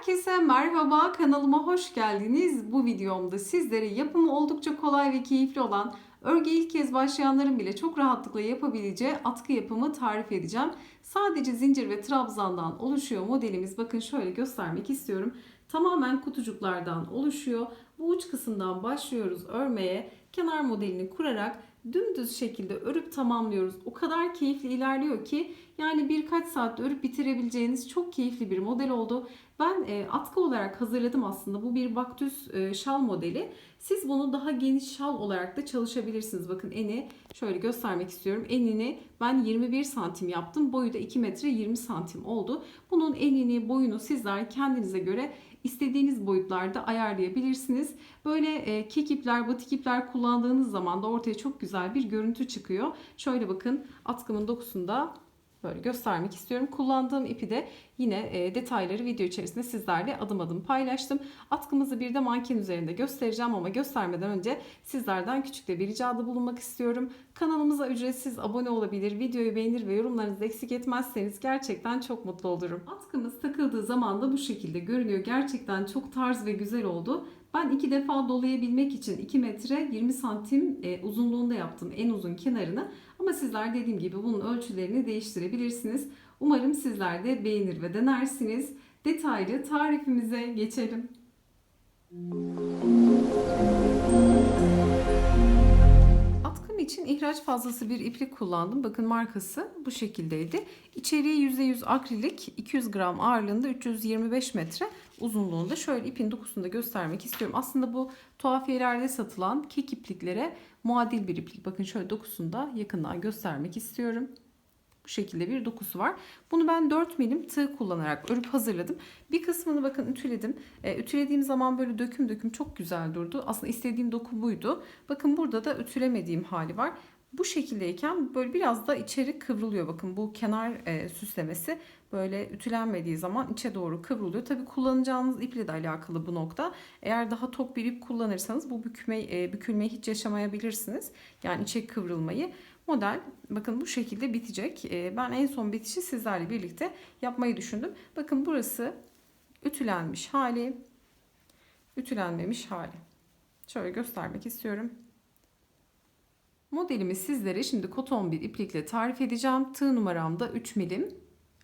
Herkese merhaba kanalıma hoş geldiniz. Bu videomda sizlere yapımı oldukça kolay ve keyifli olan örgü ilk kez başlayanların bile çok rahatlıkla yapabileceği atkı yapımı tarif edeceğim. Sadece zincir ve trabzandan oluşuyor modelimiz. Bakın şöyle göstermek istiyorum. Tamamen kutucuklardan oluşuyor. Bu uç kısımdan başlıyoruz örmeye. Kenar modelini kurarak dümdüz şekilde örüp tamamlıyoruz. O kadar keyifli ilerliyor ki yani birkaç saatte örüp bitirebileceğiniz çok keyifli bir model oldu. Ben e, atkı olarak hazırladım aslında. Bu bir baktüs e, şal modeli. Siz bunu daha geniş şal olarak da çalışabilirsiniz. Bakın eni şöyle göstermek istiyorum. Enini ben 21 santim yaptım. Boyu da 2 metre 20 santim oldu. Bunun enini boyunu sizler kendinize göre istediğiniz boyutlarda ayarlayabilirsiniz. Böyle e, kek ipler, batik ipler kullandığınız zaman da ortaya çok güzel bir görüntü çıkıyor. Şöyle bakın atkımın dokusunda böyle göstermek istiyorum. Kullandığım ipi de yine e, detayları video içerisinde sizlerle adım adım paylaştım. Atkımızı bir de manken üzerinde göstereceğim ama göstermeden önce sizlerden küçük de bir ricada bulunmak istiyorum. Kanalımıza ücretsiz abone olabilir, videoyu beğenir ve yorumlarınızı eksik etmezseniz gerçekten çok mutlu olurum. Atkımız takıldığı zaman da bu şekilde görünüyor. Gerçekten çok tarz ve güzel oldu. Ben iki defa dolayabilmek için 2 metre 20 santim e, uzunluğunda yaptım en uzun kenarını. Ama sizler dediğim gibi bunun ölçülerini değiştirebilirsiniz. Umarım sizler de beğenir ve denersiniz. Detaylı tarifimize geçelim. Atkım için ihraç fazlası bir iplik kullandım. Bakın markası bu şekildeydi. İçeriği %100 akrilik, 200 gram ağırlığında 325 metre uzunluğunda. Şöyle ipin dokusunu da göstermek istiyorum. Aslında bu tuhafiyelerde satılan kek ipliklere muadil bir iplik. Bakın şöyle dokusunu da yakından göstermek istiyorum. Bu şekilde bir dokusu var. Bunu ben 4 milim tığ kullanarak örüp hazırladım. Bir kısmını bakın ütüledim. E, ütülediğim zaman böyle döküm döküm çok güzel durdu. Aslında istediğim doku buydu. Bakın burada da ütülemediğim hali var. Bu şekildeyken böyle biraz da içeri kıvrılıyor. Bakın bu kenar e, süslemesi böyle ütülenmediği zaman içe doğru kıvrılıyor. Tabii kullanacağınız iple de alakalı bu nokta. Eğer daha tok bir ip kullanırsanız bu bükme, e, bükülmeyi hiç yaşamayabilirsiniz. Yani içe kıvrılmayı. Model bakın bu şekilde bitecek. E, ben en son bitişi sizlerle birlikte yapmayı düşündüm. Bakın burası ütülenmiş hali, ütülenmemiş hali. Şöyle göstermek istiyorum. Modelimi sizlere şimdi koton bir iplikle tarif edeceğim. Tığ numaram da 3 milim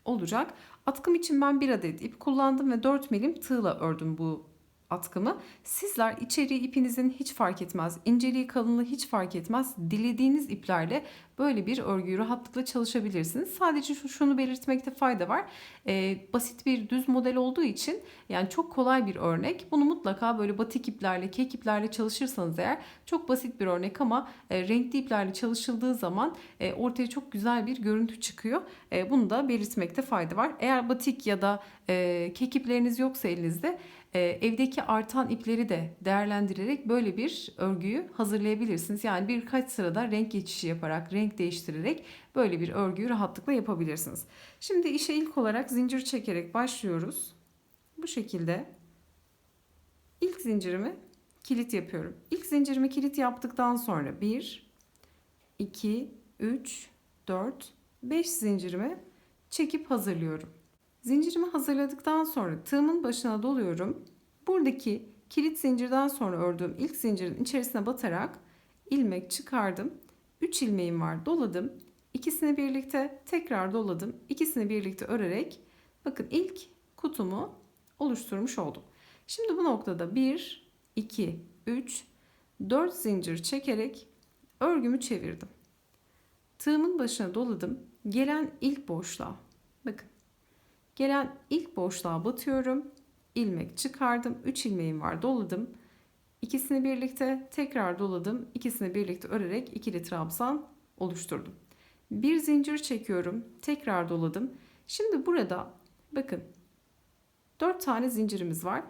olacak. Atkım için ben bir adet ip kullandım ve 4 milim tığla ördüm bu atkımı. Sizler içeriği ipinizin hiç fark etmez, inceliği kalınlığı hiç fark etmez. Dilediğiniz iplerle böyle bir örgüyü rahatlıkla çalışabilirsiniz. Sadece şu, şunu belirtmekte fayda var. Ee, basit bir düz model olduğu için yani çok kolay bir örnek. Bunu mutlaka böyle batik iplerle, kek iplerle çalışırsanız eğer çok basit bir örnek ama e, renkli iplerle çalışıldığı zaman e, ortaya çok güzel bir görüntü çıkıyor. E, bunu da belirtmekte fayda var. Eğer batik ya da e, kek ipleriniz yoksa elinizde e, evdeki artan ipleri de değerlendirerek böyle bir örgüyü hazırlayabilirsiniz. Yani birkaç sırada renk geçişi yaparak, renk değiştirerek böyle bir örgüyü rahatlıkla yapabilirsiniz. Şimdi işe ilk olarak zincir çekerek başlıyoruz. Bu şekilde ilk zincirimi kilit yapıyorum. İlk zincirimi kilit yaptıktan sonra 1, 2, 3, 4, 5 zincirimi çekip hazırlıyorum. Zincirimi hazırladıktan sonra tığımın başına doluyorum. Buradaki kilit zincirden sonra ördüğüm ilk zincirin içerisine batarak ilmek çıkardım. 3 ilmeğim var doladım. İkisini birlikte tekrar doladım. İkisini birlikte örerek bakın ilk kutumu oluşturmuş oldum. Şimdi bu noktada 1, 2, 3, 4 zincir çekerek örgümü çevirdim. Tığımın başına doladım. Gelen ilk boşluğa bakın Gelen ilk boşluğa batıyorum. ilmek çıkardım. 3 ilmeğim var doladım. İkisini birlikte tekrar doladım. İkisini birlikte örerek ikili trabzan oluşturdum. Bir zincir çekiyorum. Tekrar doladım. Şimdi burada bakın 4 tane zincirimiz var.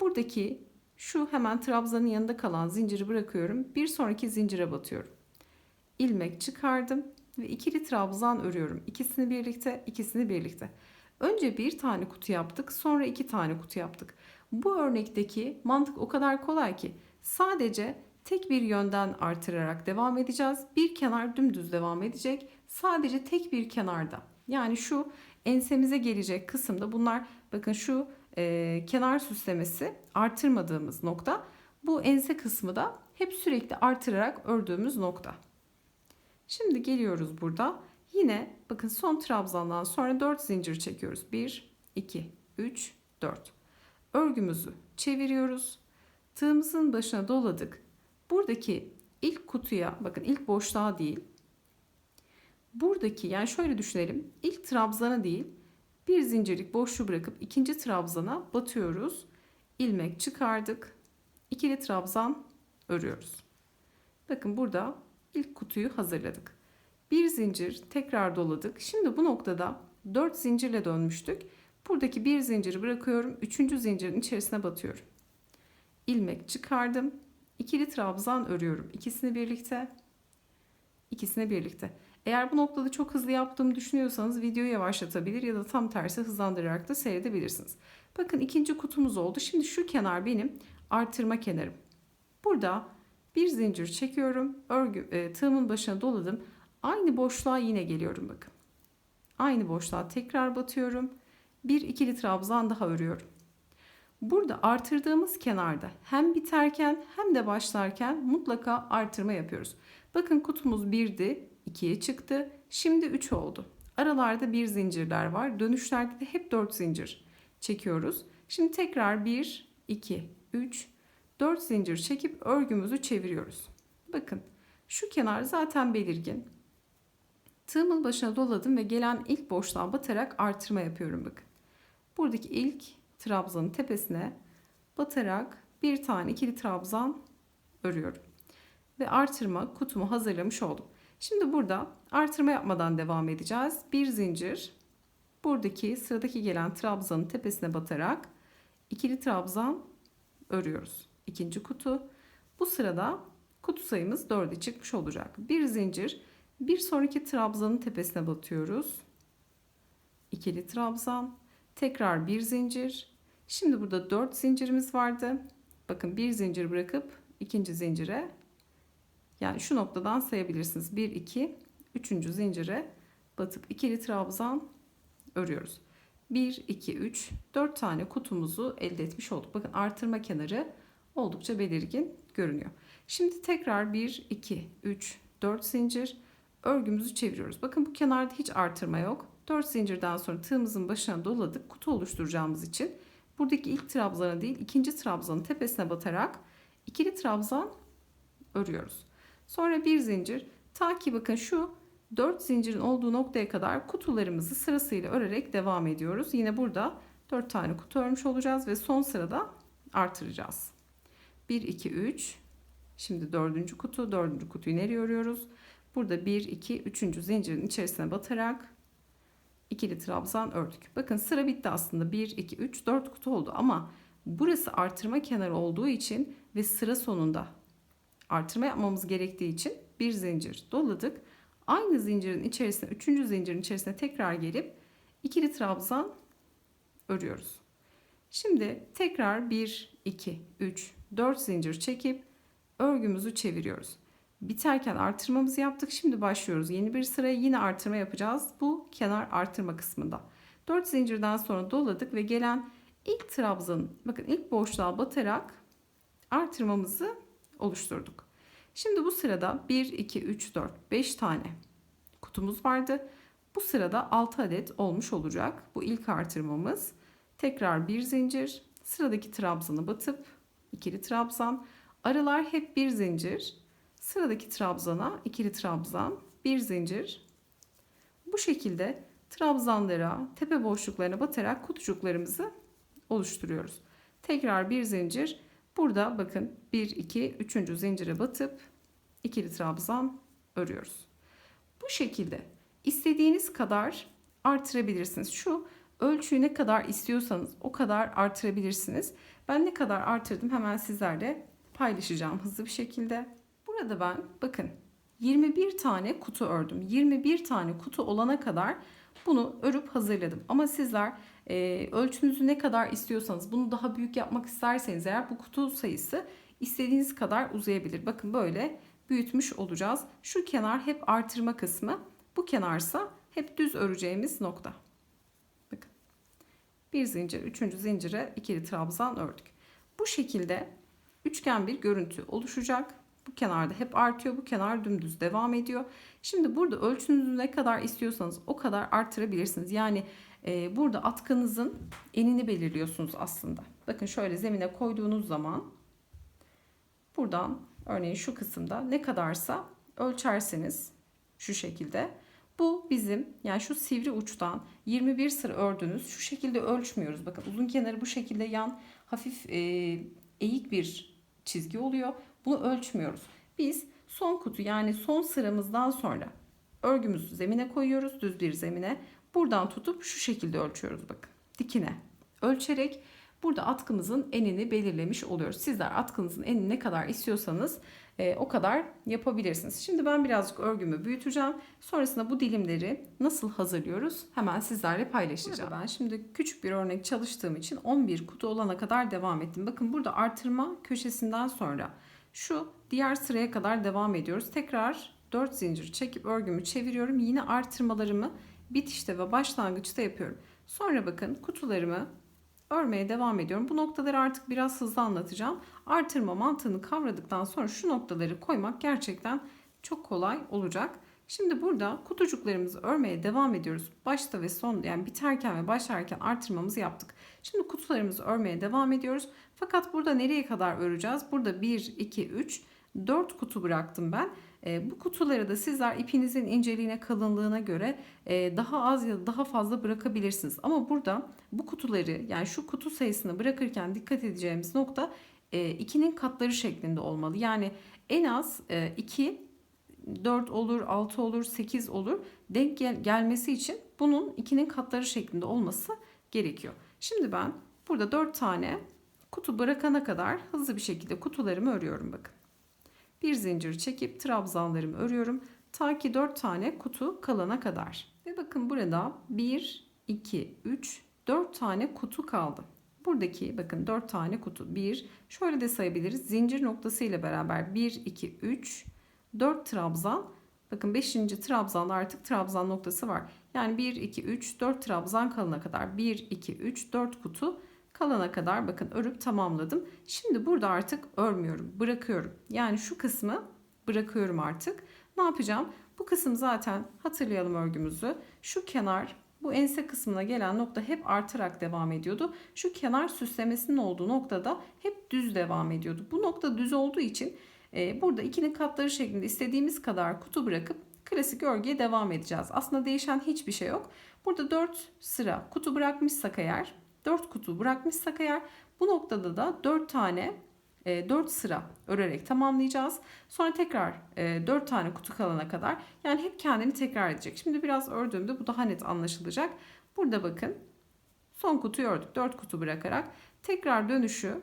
Buradaki şu hemen trabzanın yanında kalan zinciri bırakıyorum. Bir sonraki zincire batıyorum. ilmek çıkardım ve ikili trabzan örüyorum. İkisini birlikte, ikisini birlikte. Önce bir tane kutu yaptık, sonra iki tane kutu yaptık. Bu örnekteki mantık o kadar kolay ki sadece tek bir yönden artırarak devam edeceğiz. Bir kenar dümdüz devam edecek. Sadece tek bir kenarda. Yani şu ensemize gelecek kısımda bunlar bakın şu e, kenar süslemesi artırmadığımız nokta. Bu ense kısmı da hep sürekli artırarak ördüğümüz nokta. Şimdi geliyoruz burada. Yine bakın son trabzandan sonra 4 zincir çekiyoruz. 1, 2, 3, 4. Örgümüzü çeviriyoruz. Tığımızın başına doladık. Buradaki ilk kutuya bakın ilk boşluğa değil. Buradaki yani şöyle düşünelim. İlk trabzana değil bir zincirlik boşluğu bırakıp ikinci trabzana batıyoruz. İlmek çıkardık. İkili trabzan örüyoruz. Bakın burada ilk kutuyu hazırladık. Bir zincir tekrar doladık. Şimdi bu noktada 4 zincirle dönmüştük. Buradaki bir zinciri bırakıyorum. Üçüncü zincirin içerisine batıyorum. İlmek çıkardım. İkili trabzan örüyorum. İkisini birlikte. ikisini birlikte. Eğer bu noktada çok hızlı yaptığımı düşünüyorsanız videoyu yavaşlatabilir ya da tam tersi hızlandırarak da seyredebilirsiniz. Bakın ikinci kutumuz oldu. Şimdi şu kenar benim artırma kenarım. Burada bir zincir çekiyorum. Örgü, e, tığımın başına doladım. Aynı boşluğa yine geliyorum bakın. Aynı boşluğa tekrar batıyorum. Bir ikili trabzan daha örüyorum. Burada artırdığımız kenarda hem biterken hem de başlarken mutlaka artırma yapıyoruz. Bakın kutumuz 1'di, 2'ye çıktı. Şimdi 3 oldu. Aralarda bir zincirler var. Dönüşlerde de hep 4 zincir çekiyoruz. Şimdi tekrar 1, 2, 3, 4 zincir çekip örgümüzü çeviriyoruz. Bakın şu kenar zaten belirgin. Tığımın başına doladım ve gelen ilk boşluğa batarak artırma yapıyorum bakın. Buradaki ilk trabzanın tepesine batarak bir tane ikili trabzan örüyorum. Ve artırma kutumu hazırlamış oldum. Şimdi burada artırma yapmadan devam edeceğiz. Bir zincir buradaki sıradaki gelen trabzanın tepesine batarak ikili trabzan örüyoruz. İkinci kutu. Bu sırada kutu sayımız 4'e çıkmış olacak. Bir zincir bir sonraki trabzanın tepesine batıyoruz. İkili trabzan. Tekrar bir zincir. Şimdi burada 4 zincirimiz vardı. Bakın bir zincir bırakıp ikinci zincire yani şu noktadan sayabilirsiniz. 1 2 3. zincire batıp ikili trabzan örüyoruz. 1 2 3 4 tane kutumuzu elde etmiş olduk. Bakın artırma kenarı oldukça belirgin görünüyor. Şimdi tekrar 1 2 3 4 zincir örgümüzü çeviriyoruz. Bakın bu kenarda hiç artırma yok. 4 zincirden sonra tığımızın başına doladık. Kutu oluşturacağımız için buradaki ilk trabzana değil ikinci trabzanın tepesine batarak ikili trabzan örüyoruz. Sonra bir zincir ta ki bakın şu 4 zincirin olduğu noktaya kadar kutularımızı sırasıyla örerek devam ediyoruz. Yine burada 4 tane kutu örmüş olacağız ve son sırada artıracağız. 1 2 3 Şimdi dördüncü kutu, dördüncü kutuyu nereye örüyoruz? Burada 1 2 3. zincirin içerisine batarak ikili trabzan ördük. Bakın sıra bitti aslında. 1 2 3 4 kutu oldu ama burası artırma kenarı olduğu için ve sıra sonunda artırma yapmamız gerektiği için bir zincir doladık. Aynı zincirin içerisine, üçüncü zincirin içerisine tekrar gelip ikili trabzan örüyoruz. Şimdi tekrar 1, 2, 3, 4 zincir çekip örgümüzü çeviriyoruz. Biterken artırmamızı yaptık. Şimdi başlıyoruz. Yeni bir sıraya yine artırma yapacağız. Bu kenar artırma kısmında. 4 zincirden sonra doladık ve gelen ilk trabzanın bakın ilk boşluğa batarak artırmamızı oluşturduk. Şimdi bu sırada 1, 2, 3, 4, 5 tane kutumuz vardı. Bu sırada 6 adet olmuş olacak. Bu ilk artırmamız. Tekrar bir zincir. Sıradaki trabzanı batıp ikili trabzan. Aralar hep bir zincir. Sıradaki trabzana ikili trabzan, bir zincir. Bu şekilde trabzanlara, tepe boşluklarına batarak kutucuklarımızı oluşturuyoruz. Tekrar bir zincir. Burada bakın 1 2 3. zincire batıp ikili trabzan örüyoruz. Bu şekilde istediğiniz kadar artırabilirsiniz. Şu ölçüyü ne kadar istiyorsanız o kadar artırabilirsiniz. Ben ne kadar artırdım hemen sizlerle paylaşacağım hızlı bir şekilde. Burada ben bakın 21 tane kutu ördüm. 21 tane kutu olana kadar bunu örüp hazırladım. Ama sizler e, ölçünüzü ne kadar istiyorsanız bunu daha büyük yapmak isterseniz eğer bu kutu sayısı istediğiniz kadar uzayabilir. Bakın böyle büyütmüş olacağız. Şu kenar hep artırma kısmı. Bu kenarsa hep düz öreceğimiz nokta. Bakın. Bir zincir, üçüncü zincire ikili trabzan ördük. Bu şekilde üçgen bir görüntü oluşacak. Bu kenarda hep artıyor. Bu kenar dümdüz devam ediyor. Şimdi burada ölçünüzü ne kadar istiyorsanız o kadar artırabilirsiniz. Yani e, burada atkınızın enini belirliyorsunuz aslında. Bakın şöyle zemine koyduğunuz zaman buradan örneğin şu kısımda ne kadarsa ölçerseniz şu şekilde. Bu bizim yani şu sivri uçtan 21 sıra ördünüz. Şu şekilde ölçmüyoruz. Bakın uzun kenarı bu şekilde yan hafif e, eğik bir çizgi oluyor. Bunu ölçmüyoruz. Biz son kutu yani son sıramızdan sonra örgümüzü zemine koyuyoruz. Düz bir zemine. Buradan tutup şu şekilde ölçüyoruz bakın. Dikine. Ölçerek burada atkımızın enini belirlemiş oluyoruz. Sizler atkınızın enini ne kadar istiyorsanız e, o kadar yapabilirsiniz. Şimdi ben birazcık örgümü büyüteceğim. Sonrasında bu dilimleri nasıl hazırlıyoruz hemen sizlerle paylaşacağım. Burada ben şimdi küçük bir örnek çalıştığım için 11 kutu olana kadar devam ettim. Bakın burada artırma köşesinden sonra şu diğer sıraya kadar devam ediyoruz. Tekrar 4 zincir çekip örgümü çeviriyorum. Yine artırmalarımı bitişte ve başlangıçta yapıyorum. Sonra bakın kutularımı örmeye devam ediyorum. Bu noktaları artık biraz hızlı anlatacağım. Artırma mantığını kavradıktan sonra şu noktaları koymak gerçekten çok kolay olacak. Şimdi burada kutucuklarımızı örmeye devam ediyoruz. Başta ve son yani biterken ve başlarken artırmamızı yaptık. Şimdi kutularımızı örmeye devam ediyoruz. Fakat burada nereye kadar öreceğiz? Burada 1, 2, 3, 4 kutu bıraktım ben. E, bu kutuları da sizler ipinizin inceliğine, kalınlığına göre e, daha az ya da daha fazla bırakabilirsiniz. Ama burada bu kutuları yani şu kutu sayısını bırakırken dikkat edeceğimiz nokta e, ikinin katları şeklinde olmalı. Yani en az e, 2, 4 olur, 6 olur, 8 olur. Denk gel gelmesi için bunun ikinin katları şeklinde olması gerekiyor. Şimdi ben burada 4 tane kutu bırakana kadar hızlı bir şekilde kutularımı örüyorum bakın. Bir zincir çekip trabzanlarımı örüyorum. Ta ki 4 tane kutu kalana kadar. Ve bakın burada 1, 2, 3, 4 tane kutu kaldı. Buradaki bakın 4 tane kutu. 1, şöyle de sayabiliriz. Zincir noktası ile beraber 1, 2, 3, 4 trabzan. Bakın 5. trabzanda artık trabzan noktası var. Yani 1, 2, 3, 4 trabzan kalana kadar 1, 2, 3, 4 kutu kalana kadar bakın örüp tamamladım. Şimdi burada artık örmüyorum. Bırakıyorum. Yani şu kısmı bırakıyorum artık. Ne yapacağım? Bu kısım zaten hatırlayalım örgümüzü. Şu kenar bu ense kısmına gelen nokta hep artarak devam ediyordu. Şu kenar süslemesinin olduğu noktada hep düz devam ediyordu. Bu nokta düz olduğu için burada ikinin katları şeklinde istediğimiz kadar kutu bırakıp klasik örgüye devam edeceğiz. Aslında değişen hiçbir şey yok. Burada 4 sıra kutu bırakmışsak eğer 4 kutu bırakmışsak eğer bu noktada da 4 tane 4 e, sıra örerek tamamlayacağız. Sonra tekrar 4 e, tane kutu kalana kadar yani hep kendini tekrar edecek. Şimdi biraz ördüğümde bu daha net anlaşılacak. Burada bakın son kutuyu ördük. 4 kutu bırakarak tekrar dönüşü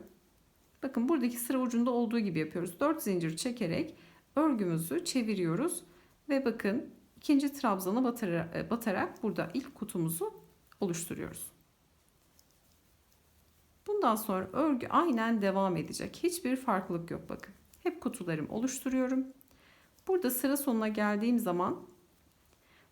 bakın buradaki sıra ucunda olduğu gibi yapıyoruz. 4 zincir çekerek örgümüzü çeviriyoruz ve bakın ikinci trabzanı batarak, batarak burada ilk kutumuzu oluşturuyoruz. Bundan sonra örgü aynen devam edecek. Hiçbir farklılık yok bakın. Hep kutularımı oluşturuyorum. Burada sıra sonuna geldiğim zaman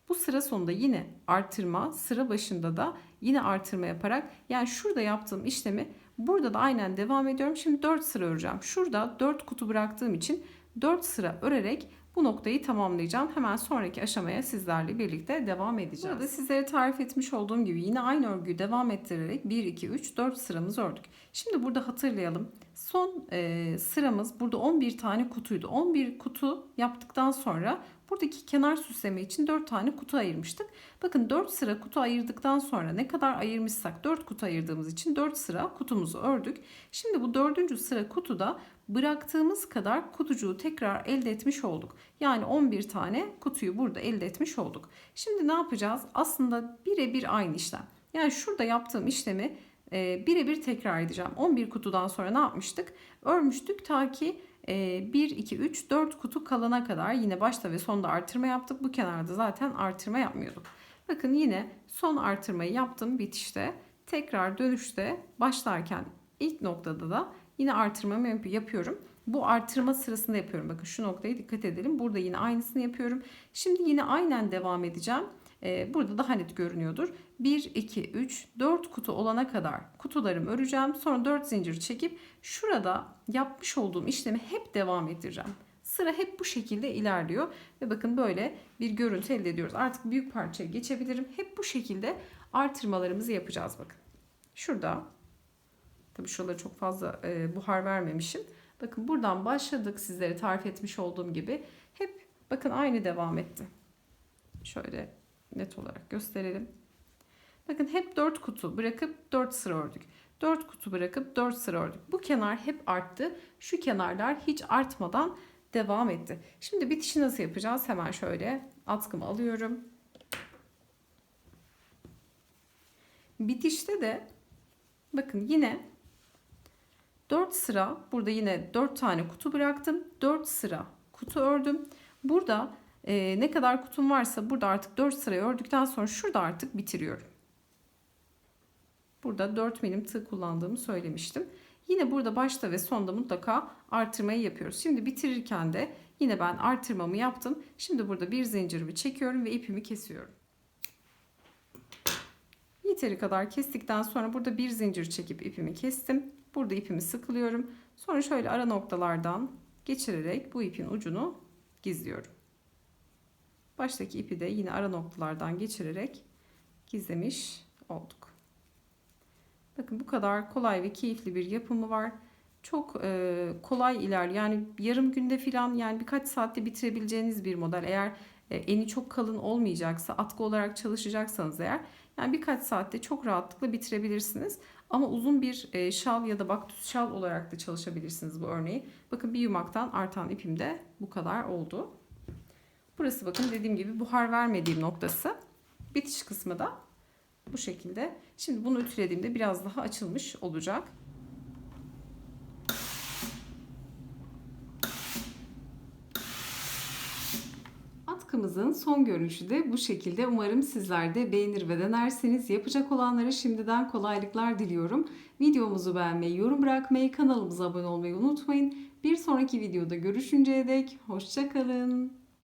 bu sıra sonunda yine artırma, sıra başında da yine artırma yaparak yani şurada yaptığım işlemi burada da aynen devam ediyorum. Şimdi 4 sıra öreceğim. Şurada 4 kutu bıraktığım için 4 sıra örerek bu noktayı tamamlayacağım. Hemen sonraki aşamaya sizlerle birlikte devam edeceğiz. Burada sizlere tarif etmiş olduğum gibi yine aynı örgüyü devam ettirerek 1, 2, 3, 4 sıramızı ördük. Şimdi burada hatırlayalım. Son e, sıramız burada 11 tane kutuydu. 11 kutu yaptıktan sonra buradaki kenar süsleme için 4 tane kutu ayırmıştık. Bakın 4 sıra kutu ayırdıktan sonra ne kadar ayırmışsak 4 kutu ayırdığımız için 4 sıra kutumuzu ördük. Şimdi bu 4. sıra kutuda bıraktığımız kadar kutucuğu tekrar elde etmiş olduk. Yani 11 tane kutuyu burada elde etmiş olduk. Şimdi ne yapacağız? Aslında birebir aynı işlem. Yani şurada yaptığım işlemi e, birebir tekrar edeceğim. 11 kutudan sonra ne yapmıştık? Örmüştük ta ki 1, 2, 3, 4 kutu kalana kadar yine başta ve sonda artırma yaptık. Bu kenarda zaten artırma yapmıyorduk. Bakın yine son artırmayı yaptım bitişte. Tekrar dönüşte başlarken ilk noktada da Yine artırmamı yapıyorum. Bu artırma sırasında yapıyorum. Bakın şu noktaya dikkat edelim. Burada yine aynısını yapıyorum. Şimdi yine aynen devam edeceğim. E, burada daha net görünüyordur. 1, 2, 3, 4 kutu olana kadar kutularımı öreceğim. Sonra 4 zincir çekip şurada yapmış olduğum işlemi hep devam ettireceğim. Sıra hep bu şekilde ilerliyor ve bakın böyle bir görüntü elde ediyoruz. Artık büyük parçaya geçebilirim. Hep bu şekilde artırmalarımızı yapacağız bakın. Şurada tabii şuralara çok fazla e, buhar vermemişim. Bakın buradan başladık sizlere tarif etmiş olduğum gibi. Hep bakın aynı devam etti. Şöyle net olarak gösterelim. Bakın hep 4 kutu bırakıp 4 sıra ördük. 4 kutu bırakıp 4 sıra ördük. Bu kenar hep arttı. Şu kenarlar hiç artmadan devam etti. Şimdi bitişi nasıl yapacağız? Hemen şöyle atkımı alıyorum. Bitişte de bakın yine 4 sıra burada yine 4 tane kutu bıraktım. 4 sıra kutu ördüm. Burada e, ne kadar kutum varsa burada artık 4 sırayı ördükten sonra şurada artık bitiriyorum. Burada 4 milim tığ kullandığımı söylemiştim. Yine burada başta ve sonda mutlaka artırmayı yapıyoruz. Şimdi bitirirken de yine ben artırmamı yaptım. Şimdi burada bir zincirimi çekiyorum ve ipimi kesiyorum. Yeteri kadar kestikten sonra burada bir zincir çekip ipimi kestim. Burada ipimi sıkılıyorum. Sonra şöyle ara noktalardan geçirerek bu ipin ucunu gizliyorum. Baştaki ipi de yine ara noktalardan geçirerek gizlemiş olduk. Bakın bu kadar kolay ve keyifli bir yapımı var. Çok e, kolay ilerliyor. Yani yarım günde filan yani birkaç saatte bitirebileceğiniz bir model. Eğer e, eni çok kalın olmayacaksa, atkı olarak çalışacaksanız eğer yani birkaç saatte çok rahatlıkla bitirebilirsiniz. Ama uzun bir e, şal ya da baktüs şal olarak da çalışabilirsiniz bu örneği. Bakın bir yumaktan artan ipim de bu kadar oldu. Burası bakın dediğim gibi buhar vermediğim noktası. Bitiş kısmı da bu şekilde. Şimdi bunu ütülediğimde biraz daha açılmış olacak. Atkımızın son görünüşü de bu şekilde. Umarım sizler de beğenir ve denerseniz yapacak olanlara şimdiden kolaylıklar diliyorum. Videomuzu beğenmeyi, yorum bırakmayı, kanalımıza abone olmayı unutmayın. Bir sonraki videoda görüşünceye dek hoşçakalın.